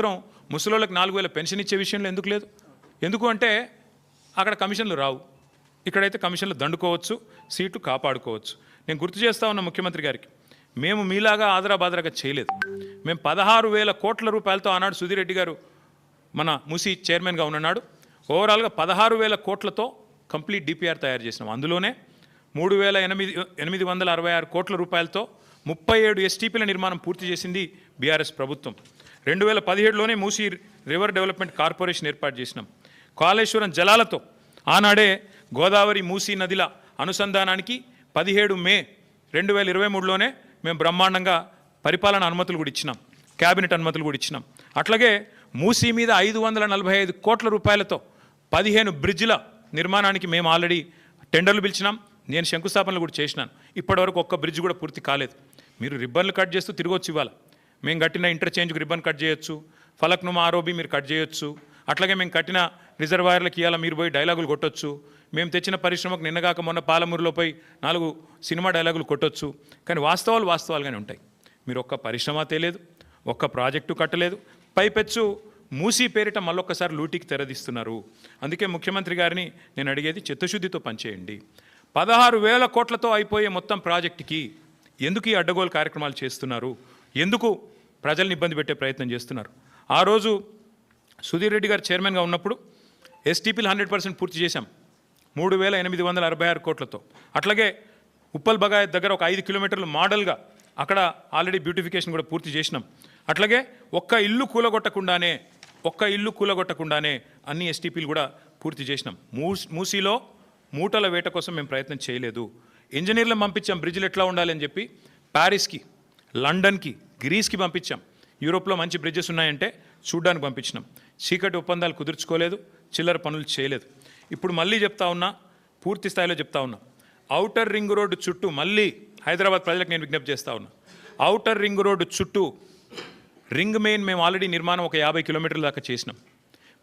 మాత్రం ముసలోళ్ళకి నాలుగు వేల పెన్షన్ ఇచ్చే విషయంలో ఎందుకు లేదు? ఎందుకు అంటే అక్కడ కమిషన్లు రావు. ఇక్కడైతే కమిషన్లు దండుకోవచ్చు సీటు కాపాడుకోవచ్చు. నేను గుర్తు చేస్తా ఉన్న ముఖ్యమంత్రి గారికి మేము మీలాగా ఆదరాబాదరాగా చేయలేదు. మేము పదహారు వేల కోట్ల రూపాయలతో ఆనాడు సుధీరెడ్డి గారు మన ముసి చైర్మన్గా ఉన్నాడు ఓవరాల్గా పదహారు వేల కోట్లతో కంప్లీట్ డిపిఆర్ తయారు చేసినాం. అందులోనే మూడు వేల ఎనిమిది ఎనిమిది వందల అరవై ఆరు కోట్ల రూపాయలతో ముప్పై ఏడు ఎస్టీపీల నిర్మాణం పూర్తి చేసింది బీఆర్ఎస్ ప్రభుత్వం. రెండు వేల పదిహేడులోనే మూసి రివర్ డెవలప్మెంట్ కార్పొరేషన్ ఏర్పాటు చేసినాం. కాళేశ్వరం జలాలతో ఆనాడే గోదావరి మూసీ నదిల అనుసంధానానికి పదిహేడు మే రెండు వేల ఇరవై మూడులోనే మేము బ్రహ్మాండంగా పరిపాలన అనుమతులు కూడా ఇచ్చినాం. క్యాబినెట్ అనుమతులు కూడా ఇచ్చినాం. అట్లాగే మూసీ మీద ఐదు వందల నలభై ఐదు కోట్ల రూపాయలతో పదిహేను బ్రిడ్జిల నిర్మాణానికి మేము ఆల్రెడీ టెండర్లు పిలిచినాం. నేను శంకుస్థాపనలు కూడా చేసినాను. ఇప్పటివరకు ఒక్క బ్రిడ్జ్ కూడా పూర్తి కాలేదు. మీరు రిబ్బన్లు కట్ చేస్తూ తిరగొచ్చు ఇవాళ మేము కట్టిన ఇంటర్చేంజ్కి రిబ్బన్ కట్ చేయొచ్చు. ఫలక్నుమా ఆరోబి మీరు కట్ చేయొచ్చు. అట్లాగే మేము కట్టిన రిజర్వాయర్లకు ఇవాళ మీరు పోయి డైలాగులు కొట్టొచ్చు. మేము తెచ్చిన పరిశ్రమకు నిన్నగాక మొన్న పాలమూరులో పోయి నాలుగు సినిమా డైలాగులు కొట్టొచ్చు. కానీ వాస్తవాలు వాస్తవాలుగానే ఉంటాయి. మీరు ఒక్క పరిశ్రమ తెలియదు ఒక్క ప్రాజెక్టు కట్టలేదు పైపెచ్చు మూసీ పేరిట మళ్ళొక్కసారి లూటీకి తెరదీస్తున్నారు. అందుకే ముఖ్యమంత్రి గారిని నేను అడిగేది చిత్తశుద్ధితో పనిచేయండి. పదహారు వేల కోట్లతో అయిపోయే మొత్తం ప్రాజెక్టుకి ఎందుకు ఈ అడ్డగోలు కార్యక్రమాలు చేస్తున్నారు? ఎందుకు ప్రజల్ని ఇబ్బంది పెట్టే ప్రయత్నం చేస్తున్నారు? ఆ రోజు సుధీర్ రెడ్డి గారు చైర్మన్గా ఉన్నప్పుడు ఎస్టీపీలు హండ్రెడ్ పర్సెంట్ పూర్తి చేశాం. మూడు వేల ఎనిమిది వందల అరవై ఆరు కోట్లతో. అట్లాగే ఉప్పల్ బగాయ్ దగ్గర ఒక ఐదు కిలోమీటర్లు మోడల్గా అక్కడ ఆల్రెడీ బ్యూటిఫికేషన్ కూడా పూర్తి చేసినాం. అట్లాగే ఒక్క ఇల్లు కూలగొట్టకుండానే ఒక్క ఇల్లు కూలగొట్టకుండానే అన్ని ఎస్టీపీలు కూడా పూర్తి చేసినాం. మూ మూసీలో మూటల వేట కోసం మేము ప్రయత్నం చేయలేదు. ఇంజనీర్లను పంపించాం బ్రిడ్జ్లు ఎట్లా ఉండాలని చెప్పి ప్యారిస్కి లండన్కి గ్రీస్కి పంపించాం. యూరోప్లో మంచి బ్రిడ్జెస్ ఉన్నాయంటే చూడ్డానికి పంపించినాం. చీకటి ఒప్పందాలు కుదుర్చుకోలేదు చిల్లర పనులు చేయలేదు. ఇప్పుడు మళ్ళీ చెప్తా ఉన్నా పూర్తి స్థాయిలో చెప్తా ఉన్నా. ఔటర్ రింగ్ రోడ్డు చుట్టూ మళ్ళీ హైదరాబాద్ ప్రజలకు నేను విజ్ఞప్తి చేస్తా ఉన్నా. ఔటర్ రింగ్ రోడ్డు చుట్టూ రింగ్ మెయిన్ మేము ఆల్రెడీ నిర్మాణం ఒక యాభై కిలోమీటర్ల దాకా చేసినాం.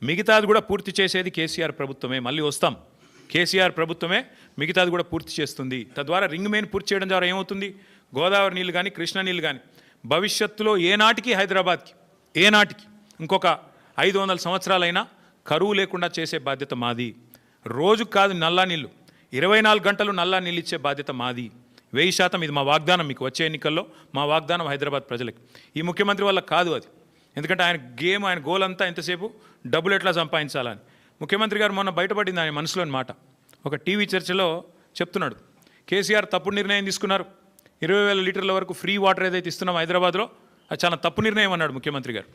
మిగతాది కూడా పూర్తి చేసేది కేసీఆర్ ప్రభుత్వమే. మళ్ళీ వస్తాం. కేసీఆర్ ప్రభుత్వమే మిగతాది కూడా పూర్తి చేస్తుంది. తద్వారా రింగ్ మెయిన్ పూర్తి చేయడం ద్వారా ఏమవుతుంది? గోదావరి నీళ్ళు కానీ కృష్ణ నీళ్ళు కానీ భవిష్యత్తులో ఏనాటికి హైదరాబాద్కి ఏనాటికి ఇంకొక ఐదు వందల సంవత్సరాలైనా కరువు లేకుండా చేసే బాధ్యత మాది. రోజుకు కాదు నల్లా నీళ్ళు. ఇరవై నాలుగు గంటలు నల్లా నీళ్ళు ఇచ్చే బాధ్యత మాది. వెయ్యి శాతం ఇది మా వాగ్దానం మీకు వచ్చే ఎన్నికల్లో మా వాగ్దానం హైదరాబాద్ ప్రజలకి. ఈ ముఖ్యమంత్రి వల్ల కాదు అది. ఎందుకంటే ఆయన గేమ్ ఆయన గోల్ అంతా ఎంతసేపు డబ్బులు ఎట్లా సంపాదించాలని. ముఖ్యమంత్రి గారు మొన్న బయటపడింది ఆయన మనసులోని మాట. ఒక టీవీ చర్చలో చెప్తున్నాడు. కేసీఆర్ తప్పుడు నిర్ణయం తీసుకున్నారు. ఇరవై వేల లీటర్ల వరకు ఫ్రీ వాటర్ ఏదైతే ఇస్తున్నాం హైదరాబాద్లో అది చాలా తప్పు నిర్ణయం అన్నాడు ముఖ్యమంత్రి గారు.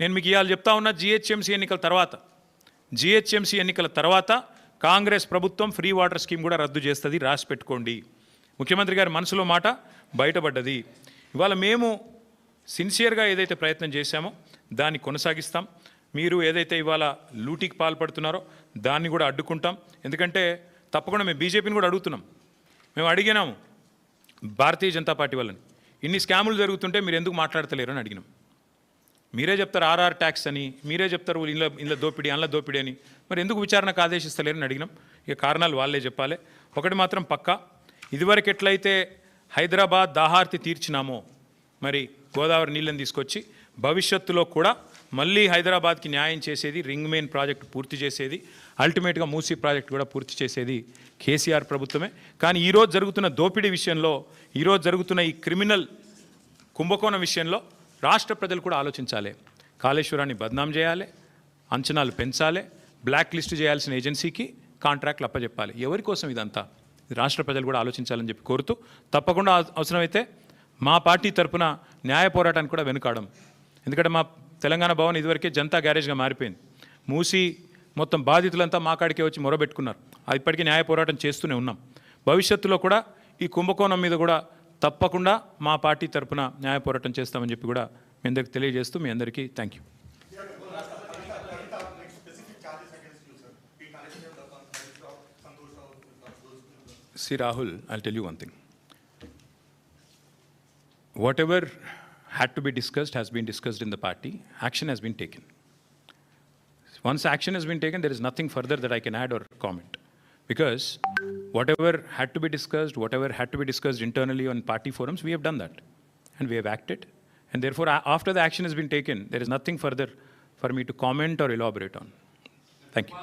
నేను మీకు ఇవాళ చెప్తా ఉన్నా జిహెచ్ఎంసీ ఎన్నికల తర్వాత జిహెచ్ఎంసీ ఎన్నికల తర్వాత కాంగ్రెస్ ప్రభుత్వం ఫ్రీ వాటర్ స్కీమ్ కూడా రద్దు చేస్తుంది రాసి పెట్టుకోండి. ముఖ్యమంత్రి గారి మనసులో మాట బయటపడ్డది. ఇవాళ మేము సిన్సియర్గా ఏదైతే ప్రయత్నం చేశామో దాన్ని కొనసాగిస్తాం. మీరు ఏదైతే ఇవాళ లూటీకి పాల్పడుతున్నారో దాన్ని కూడా అడ్డుకుంటాం. ఎందుకంటే తప్పకుండా మేము బీజేపీని కూడా అడుగుతున్నాం. మేము అడిగినాము భారతీయ జనతా పార్టీ వాళ్ళని. ఇన్ని స్కాములు జరుగుతుంటే మీరు ఎందుకు మాట్లాడతలేరు అని అడిగినాం. మీరే చెప్తారు ఆర్ఆర్ ట్యాక్స్ అని మీరే చెప్తారు ఇంట్లో ఇంట్లో దోపిడీ అందులో దోపిడీ అని. మరి ఎందుకు విచారణకు ఆదేశిస్తలేరని అడిగినాం. ఇక కారణాలు వాళ్ళే చెప్పాలి. ఒకటి మాత్రం పక్కా. ఇదివరకు ఎట్లయితే హైదరాబాద్ దాహార్తి తీర్చినామో మరి గోదావరి నీళ్ళని తీసుకొచ్చి భవిష్యత్తులో కూడా మళ్ళీ హైదరాబాద్కి న్యాయం చేసేది రింగ్ మెయిన్ ప్రాజెక్ట్ పూర్తి చేసేది. అల్టిమేట్గా మూసీ ప్రాజెక్ట్ కూడా పూర్తి చేసేది కేసీఆర్ ప్రభుత్వమే. కానీ ఈరోజు జరుగుతున్న దోపిడీ విషయంలో ఈరోజు జరుగుతున్న ఈ క్రిమినల్ కుంభకోణం విషయంలో రాష్ట్ర ప్రజలు కూడా ఆలోచించాలి. కాళేశ్వరాన్ని బద్నాం చేయాలి అంచనాలు పెంచాలి బ్లాక్ లిస్ట్ చేయాల్సిన ఏజెన్సీకి కాంట్రాక్ట్లు అప్పచెప్పాలి ఎవరి కోసం ఇదంతా? రాష్ట్ర ప్రజలు కూడా ఆలోచించాలని చెప్పి కోరుతూ తప్పకుండా అవసరమైతే మా పార్టీ తరపున న్యాయ పోరాటానికి కూడా వెనుకాడం. ఎందుకంటే మా తెలంగాణ భవన్ ఇదివరకే జనతా గ్యారేజ్గా మారిపోయింది. మూసి మొత్తం బాధితులంతా మా కాడికే వచ్చి మొరబెట్టుకున్నారు. అది ఇప్పటికీ న్యాయ పోరాటం చేస్తూనే ఉన్నాం. భవిష్యత్తులో కూడా ఈ కుంభకోణం మీద కూడా తప్పకుండా మా పార్టీ తరపున న్యాయ పోరాటం చేస్తామని చెప్పి కూడా మీ అందరికి తెలియజేస్తూ మీ అందరికీ thank you. See, Rahul, I'll tell you one thing. Whatever had to be discussed has been discussed in the party. Action has been taken. Once action has been taken, there is nothing further that I can add or comment. Because whatever had to be discussed, whatever had to be discussed internally on party forums, we have done that. And we have acted. And therefore, after the action has been taken, there is nothing further for me to comment or elaborate on. Thank you.